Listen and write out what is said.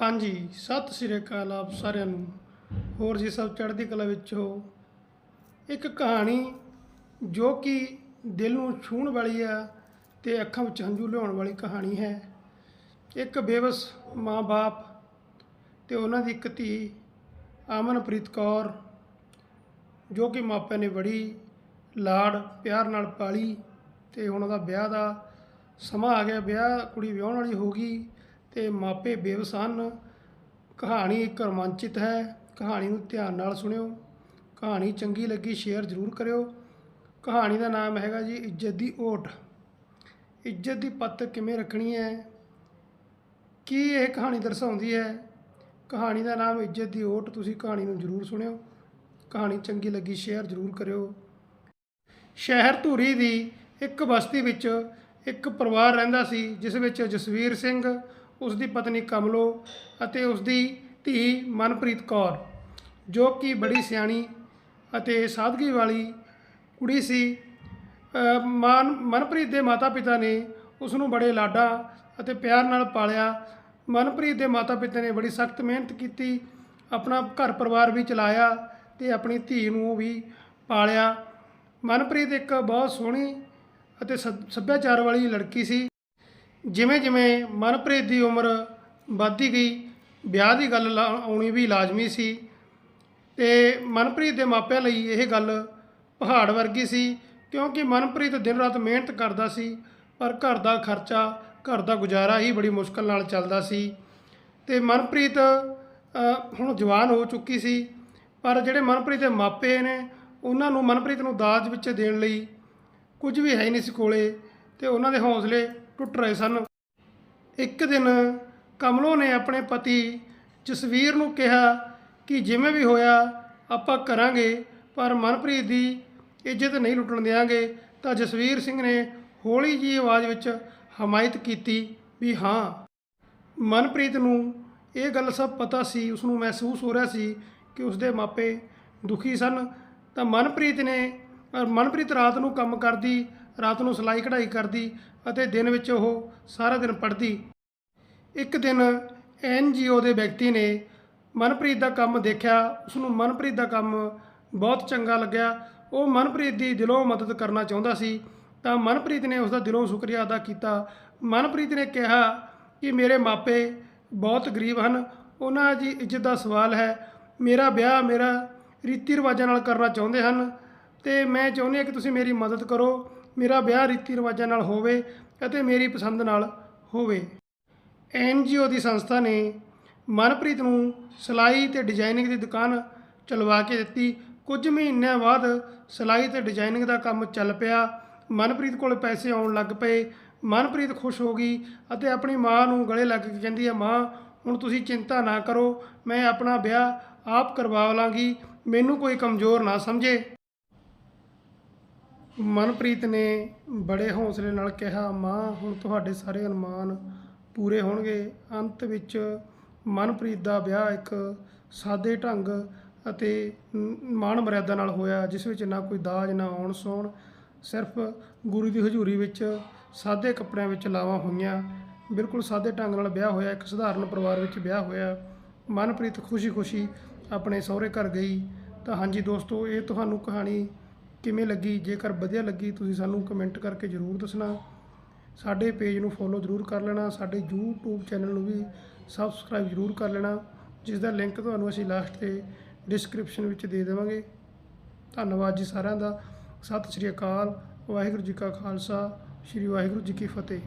ਹਾਂਜੀ, ਸਤਿ ਸ੍ਰੀ ਅਕਾਲ ਆਪ ਸਾਰਿਆਂ ਨੂੰ। ਹੋਰ ਜੀ ਸਭ ਚੜ੍ਹਦੀ ਕਲਾ ਵਿੱਚ ਹੋ। ਇੱਕ ਕਹਾਣੀ ਜੋ ਕਿ ਦਿਲ ਨੂੰ ਛੂਹਣ ਵਾਲੀ ਆ ਤੇ ਅੱਖਾਂ ਵਿੱਚ ਹੰਝੂ ਲਿਆਉਣ ਵਾਲੀ ਕਹਾਣੀ ਹੈ। ਇੱਕ ਬੇਵਸ ਮਾਂ-ਬਾਪ ਤੇ ਉਹਨਾਂ ਦੀ ਇੱਕ ਧੀ ਅਮਨਪ੍ਰੀਤ ਕੌਰ, ਜੋ ਕਿ ਮਾਪਿਆਂ ਨੇ ਬੜੀ ਲਾੜ ਪਿਆਰ ਨਾਲ ਪਾਲੀ ਤੇ ਹੁਣ ਉਹਦਾ ਵਿਆਹ ਦਾ ਸਮਾਂ ਆ ਗਿਆ। ਵਿਆਹ ਕੁੜੀ ਵਿਆਹਣ ਵਾਲੀ ਹੋ ਗਈ। ਅਤੇ ਮਾਪੇ ਬੇਵਸ ਹਨ ਕਹਾਣੀ ਇੱਕ ਰੋਮਾਂਚਿਤ ਹੈ। ਕਹਾਣੀ ਨੂੰ ਧਿਆਨ ਨਾਲ ਸੁਣਿਓ। ਕਹਾਣੀ ਚੰਗੀ ਲੱਗੀ ਸ਼ੇਅਰ ਜ਼ਰੂਰ ਕਰਿਓ। ਕਹਾਣੀ ਦਾ ਨਾਮ ਹੈਗਾ ਜੀ ਇੱਜ਼ਤ ਦੀ ਓਟ। ਇੱਜ਼ਤ ਦੀ ਪੱਤ ਕਿਵੇਂ ਰੱਖਣੀ ਹੈ? ਕੀ ਇਹ ਕਹਾਣੀ ਦਰਸਾਉਂਦੀ ਹੈ? ਕਹਾਣੀ ਦਾ ਨਾਮ ਇੱਜ਼ਤ ਦੀ ਓਟ ਤੁਸੀਂ ਕਹਾਣੀ ਨੂੰ ਜ਼ਰੂਰ ਸੁਣਿਓ। ਕਹਾਣੀ ਚੰਗੀ ਲੱਗੀ ਸ਼ੇਅਰ ਜ਼ਰੂਰ ਕਰਿਓ। ਸ਼ਹਿਰ ਧੂਰੀ ਦੀ ਇੱਕ ਬਸਤੀ ਵਿੱਚ ਇੱਕ ਪਰਿਵਾਰ ਰਹਿੰਦਾ ਸੀ, ਜਿਸ ਵਿੱਚ ਜਸਵੀਰ ਸਿੰਘ ਉਸ ਦੀ ਪਤਨੀ ਕਮਲੋ ਅਤੇ ਉਸ ਦੀ ਧੀ ਮਨਪ੍ਰੀਤ ਕੌਰ, ਜੋ ਕਿ ਬੜੀ ਸਿਆਣੀ ਅਤੇ ਸਾਦਗੀ ਵਾਲੀ ਕੁੜੀ ਸੀ। ਮਨ, ਮਨਪ੍ਰੀਤ ਦੇ ਮਾਤਾ-ਪਿਤਾ ਨੇ ਉਸ ਨੂੰ ਬੜੇ ਲਾਡਾ ਅਤੇ ਪਿਆਰ ਨਾਲ ਪਾਲਿਆ। ਮਨਪ੍ਰੀਤ ਦੇ ਮਾਤਾ-ਪਿਤਾ ਨੇ ਬੜੀ ਸਖਤ ਮਿਹਨਤ ਕੀਤੀ, ਆਪਣਾ ਘਰ ਪਰਿਵਾਰ ਵੀ ਚਲਾਇਆ ਤੇ ਆਪਣੀ ਧੀ ਨੂੰ ਵੀ ਪਾਲਿਆ। ਮਨਪ੍ਰੀਤ ਇੱਕ ਬਹੁਤ ਸੋਹਣੀ ਅਤੇ ਸੱਭ- ਸੱਭਿਆਚਾਰ ਵਾਲੀ ਲੜਕੀ ਸੀ। ਜਿਵੇਂ ਜਿਵੇਂ ਮਨਪ੍ਰੀਤ ਦੀ ਉਮਰ ਵੱਧਦੀ ਗਈ, ਵਿਆਹ ਦੀ ਗੱਲ ਲਾ- ਆਉਣੀ ਵੀ ਲਾਜ਼ਮੀ ਸੀ ਤੇ ਮਨਪ੍ਰੀਤ ਦੇ ਮਾਪਿਆਂ ਲਈ ਇਹ ਗੱਲ ਪਹਾੜ ਵਰਗੀ ਸੀ ਕਿਉਂਕਿ ਮਨਪ੍ਰੀਤ ਦਿਨ ਰਾਤ ਮਿਹਨਤ ਕਰਦਾ ਸੀ, ਪਰ ਘਰ ਦਾ ਖਰਚਾ, ਘਰ ਦਾ ਗੁਜ਼ਾਰਾ ਹੀ ਬੜੀ ਮੁਸ਼ਕਲ ਨਾਲ ਚੱਲਦਾ ਸੀ ਤੇ ਮਨਪ੍ਰੀਤ ਹੁਣ ਜਵਾਨ ਹੋ ਚੁੱਕੀ ਸੀ, ਪਰ ਜਿਹੜੇ ਮਨਪ੍ਰੀਤ ਦੇ ਮਾਪੇ ਨੇ, ਉਹਨਾਂ ਨੂੰ ਮਨਪ੍ਰੀਤ ਨੂੰ ਦਾਜ ਵਿੱਚ ਦੇਣ ਲਈ ਕੁਝ ਵੀ ਹੈ ਹੀ ਨਹੀਂ ਸੀ ਕੋਲੇ ਤੇ ਉਹਨਾਂ ਦੇ ਹੌਸਲੇ ਟੁੱਟ ਰਹੇ ਸਨ। ਇੱਕ ਦਿਨ ਕਮਲੋ ਨੇ ਆਪਣੇ ਪਤੀ ਜਸਵੀਰ ਨੂੰ ਕਿਹਾ ਕਿ ਜਿਵੇਂ ਵੀ ਹੋਇਆ ਆਪਾਂ ਕਰਾਂਗੇ, ਪਰ ਮਨਪ੍ਰੀਤ ਦੀ ਇੱਜ਼ਤ ਨਹੀਂ ਲੁੱਟਣ ਦੇਵਾਂਗੇ ਤਾਂ ਜਸਵੀਰ ਸਿੰਘ ਨੇ ਹੌਲੀ ਜੀ ਆਵਾਜ਼ ਵਿੱਚ ਹਮਾਇਤ ਕੀਤੀ ਵੀ ਹਾਂ। ਮਨਪ੍ਰੀਤ ਨੂੰ ਇਹ ਗੱਲ ਸਭ ਪਤਾ ਸੀ ਉਸ ਨੂੰ ਮਹਿਸੂਸ ਹੋ ਰਿਹਾ ਸੀ ਕਿ ਉਸ ਦੇ ਮਾਪੇ ਦੁਖੀ ਸਨ। ਤਾਂ ਮਨਪ੍ਰੀਤ ਨੇ ਮਨਪ੍ਰੀਤ ਰਾਤ ਨੂੰ ਕੰਮ ਕਰਦੀ ਰਾਤ ਨੂੰ ਸਿਲਾਈ ਕਢਾਈ ਕਰਦੀ ਅਤੇ ਦਿਨ ਵਿੱਚ ਉਹ ਸਾਰਾ ਦਿਨ ਪੜ੍ਹਦੀ। ਇੱਕ ਦਿਨ ਐਨਜੀਓ ਦੇ ਵਿਅਕਤੀ ਨੇ ਮਨਪ੍ਰੀਤ ਦਾ ਕੰਮ ਦੇਖਿਆ। ਉਸ ਨੂੰ ਮਨਪ੍ਰੀਤ ਦਾ ਕੰਮ ਬਹੁਤ ਚੰਗਾ ਲੱਗਿਆ। ਉਹ ਮਨਪ੍ਰੀਤ ਦੀ ਦਿਲੋਂ ਮਦਦ ਕਰਨਾ ਚਾਹੁੰਦਾ ਸੀ। ਤਾਂ ਮਨਪ੍ਰੀਤ ਨੇ ਉਸ ਦਾ ਦਿਲੋਂ ਸ਼ੁਕਰੀਆ ਅਦਾ ਕੀਤਾ। ਮਨਪ੍ਰੀਤ ਨੇ ਕਿਹਾ ਕਿ ਮੇਰੇ ਮਾਪੇ ਬਹੁਤ ਗਰੀਬ ਹਨ। ਉਹਨਾਂ ਦੀ ਇੱਜ਼ਤ ਦਾ ਸਵਾਲ ਹੈ। ਮੇਰਾ ਵਿਆਹ ਮੇਰਾ ਰੀਤੀ ਰਿਵਾਜਾਂ ਨਾਲ ਕਰਨਾ ਚਾਹੁੰਦੇ ਹਨ। ਤੇ ਮੈਂ ਚਾਹੁੰਦੀ ਹਾਂ ਕਿ ਤੁਸੀਂ ਮੇਰੀ ਮਦਦ ਕਰੋ। ਮੇਰਾ ਵਿਆਹ ਰੀਤੀ ਰਿਵਾਜਾਂ ਨਾਲ ਹੋਵੇ ਅਤੇ ਮੇਰੀ ਪਸੰਦ ਨਾਲ ਹੋਵੇ। ਐਨਜੀਓ ਦੀ ਸੰਸਥਾ ਨੇ ਮਨਪ੍ਰੀਤ ਨੂੰ ਸਿਲਾਈ ਤੇ ਡਿਜ਼ਾਈਨਿੰਗ ਦੀ ਦੁਕਾਨ ਚਲਵਾ ਕੇ ਦਿੱਤੀ। ਕੁਝ ਮਹੀਨਿਆਂ ਬਾਅਦ ਸਿਲਾਈ ਤੇ ਡਿਜ਼ਾਈਨਿੰਗ ਦਾ ਕੰਮ ਚੱਲ ਪਿਆ। ਮਨਪ੍ਰੀਤ ਕੋਲ ਪੈਸੇ ਆਉਣ ਲੱਗ ਪਏ। ਮਨਪ੍ਰੀਤ ਖੁਸ਼ ਹੋ ਗਈ ਅਤੇ ਆਪਣੀ ਮਾਂ ਨੂੰ ਗਲੇ ਲੱਗ ਕੇ ਕਹਿੰਦੀ ਹੈ ਮਾਂ, ਹੁਣ ਤੁਸੀਂ ਚਿੰਤਾ ਨਾ ਕਰੋ, ਮੈਂ ਆਪਣਾ ਵਿਆਹ ਆਪ ਕਰਵਾ ਲਾਂਗੀ। ਮੈਨੂੰ ਕੋਈ ਕਮਜ਼ੋਰ ਨਾ ਸਮਝੇ। ਮਨਪ੍ਰੀਤ ਨੇ ਬੜੇ ਹੌਸਲੇ ਨਾਲ ਕਿਹਾ, ਮਾਂ, ਹੁਣ ਤੁਹਾਡੇ ਸਾਰੇ ਅਰਮਾਨ ਪੂਰੇ ਹੋਣਗੇ। ਅੰਤ ਵਿੱਚ ਮਨਪ੍ਰੀਤ ਦਾ ਵਿਆਹ ਇੱਕ ਸਾਦੇ ਢੰਗ ਅਤੇ ਮਾਣ ਮਰਿਆਦਾ ਨਾਲ ਹੋਇਆ, ਜਿਸ ਵਿੱਚ ਨਾ ਕੋਈ ਦਾਜ, ਨਾ ਆਉਣ ਸੌਣ ਸਿਰਫ ਗੁਰੂ ਦੀ ਹਜ਼ੂਰੀ ਵਿੱਚ ਸਾਦੇ ਕੱਪੜਿਆਂ ਵਿੱਚ ਲਾਵਾਂ ਹੋਈਆਂ। ਬਿਲਕੁਲ ਸਾਦੇ ਢੰਗ ਨਾਲ ਵਿਆਹ ਹੋਇਆ, ਇੱਕ ਸਧਾਰਨ ਪਰਿਵਾਰ ਵਿੱਚ ਵਿਆਹ ਹੋਇਆ। ਮਨਪ੍ਰੀਤ ਖੁਸ਼ੀ-ਖੁਸ਼ੀ ਆਪਣੇ ਸਹੁਰੇ ਘਰ ਗਈ। ਤਾਂ ਹਾਂਜੀ ਦੋਸਤੋ, ਇਹ ਤੁਹਾਨੂੰ ਕਹਾਣੀ ਕਿਵੇਂ ਲੱਗੀ? ਜੇਕਰ ਵਧੀਆ ਲੱਗੀ, ਤੁਸੀਂ ਸਾਨੂੰ ਕਮੈਂਟ ਕਰਕੇ ਜ਼ਰੂਰ ਦੱਸਣਾ। ਸਾਡੇ ਪੇਜ ਨੂੰ ਫੋਲੋ ਜ਼ਰੂਰ ਕਰ ਲੈਣਾ। ਸਾਡੇ YouTube ਚੈਨਲ ਨੂੰ ਵੀ ਸਬਸਕ੍ਰਾਈਬ ਜ਼ਰੂਰ ਕਰ ਲੈਣਾ ਜਿਸ ਦਾ ਲਿੰਕ ਤੁਹਾਨੂੰ ਅਸੀਂ ਲਾਸਟ ਤੇ ਡਿਸਕ੍ਰਿਪਸ਼ਨ ਵਿੱਚ ਦੇ ਦੇਵਾਂਗੇ। ਧੰਨਵਾਦ ਜੀ ਸਾਰਿਆਂ ਦਾ। ਸਤਿ ਸ਼੍ਰੀ ਅਕਾਲ। ਵਾਹਿਗੁਰੂ ਜੀ ਕਾ ਖਾਲਸਾ। ਸ਼੍ਰੀ ਵਾਹਿਗੁਰੂ ਜੀ ਕੀ ਫਤਿਹ।